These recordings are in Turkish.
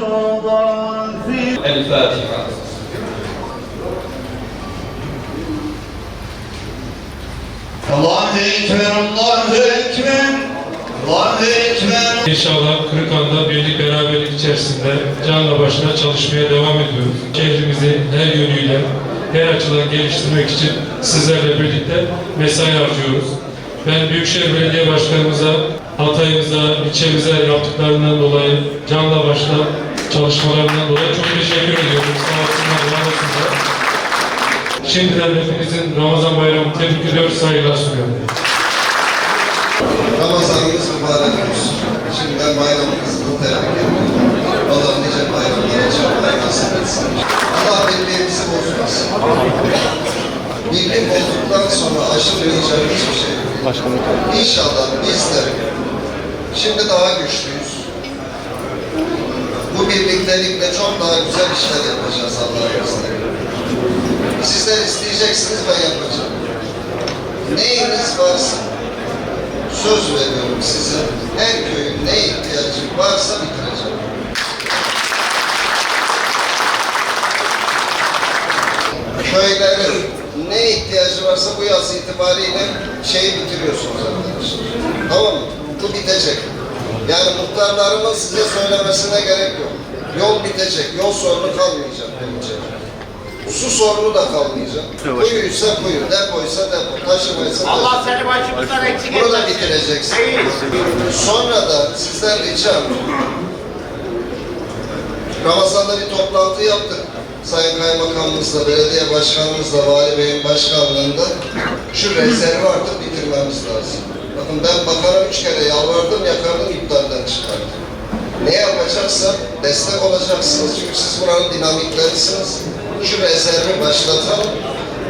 قبورا في الفاتحة الله أكبر الله أكبر الله أكبر İnşallah Kırıkhan'da birlik beraberlik içerisinde canla başına çalışmaya devam ediyoruz. Şehrimizi her yönüyle, her açıdan geliştirmek için sizlerle birlikte mesai harcıyoruz. Ben Büyükşehir Belediye Başkanımıza, Hatay'ımıza, ilçemize yaptıklarından dolayı, canla başla çalışmalarından dolayı çok teşekkür ediyorum. Sağ olsunlar, var olsunlar. Şimdiden hepinizin Ramazan bayramı tebrik ediyor, saygılar sunuyorum. Ramazanımız mübarek olsun. Şimdiden bayramımızı tebrik ediyorum. Allah nice bayramlara çıkmayı nasip etsin. Allah birliğimizi bozmasın. Birlik olduktan sonra aşılmayacak hiçbir şey yok. İnşallah biz de şimdi daha güçlüyüz. Bu birliktelikle çok daha güzel işler yapacağız Allah'ın izniyle. Sizler isteyeceksiniz ben yapacağım. Neyiniz varsa söz veriyorum size. Her köyün ne ihtiyacı varsa bitireceğim. Köylerin varsa bu yaz itibariyle şeyi bitiriyorsunuz arkadaşlar. Tamam mı? Bu bitecek. Yani muhtarlarımın size söylemesine gerek yok. Yol bitecek. Yol sorunu kalmayacak bence. Su sorunu da kalmayacak. Kuyuysa kuyu, depoysa depo, taşımaysa taşıma. Allah seni başımızdan eksik Bunu da etmesin. bitireceksin. Sonra da sizden ricam Ramazan'da bir toplantı yaptık. Sayın Kaymakamımızla, belediye başkanımızla, vali beyin başkanlığında şu rezervi artık bitirmemiz lazım. Bakın ben bakana üç kere yalvardım, yakardım, iptalden çıkardım. Ne yapacaksak destek olacaksınız. Çünkü siz buranın dinamiklerisiniz. Şu rezervi başlatalım.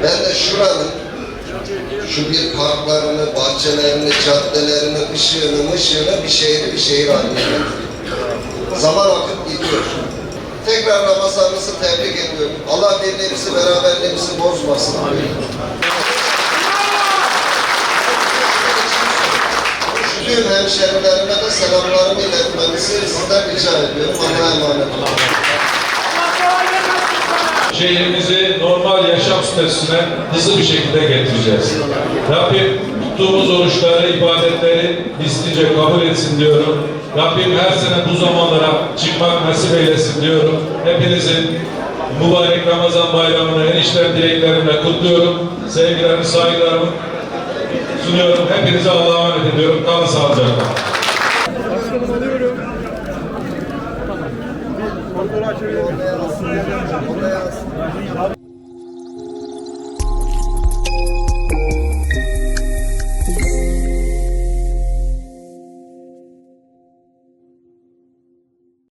Ben de şuranın şu bir parklarını, bahçelerini, caddelerini, ışığını, mışığını bir şehri bir şehir haline. Zaman akıp gidiyor. Tekrar Ramazanınızı tebrik ediyorum. Allah birliğimizi, beraberliğimizi bozmasın. Tüm hemşerilerime de selamlarımı iletmenizi sizden rica ediyorum. Allah'a emanet olun. Şehrimizi normal yaşam statüsüne hızlı bir şekilde getireceğiz. Rabbim tuttuğumuz oruçları, ibadetleri istince kabul etsin diyorum. Rabbim her sene bu zamanlara çıkmak nasip eylesin diyorum. Hepinizin mübarek Ramazan bayramını en içten dileklerimle kutluyorum. Sevgilerimi, saygılarımı sunuyorum. Hepinize Allah'a emanet ediyorum. Kalın sağlıcakla. Oraya alsın.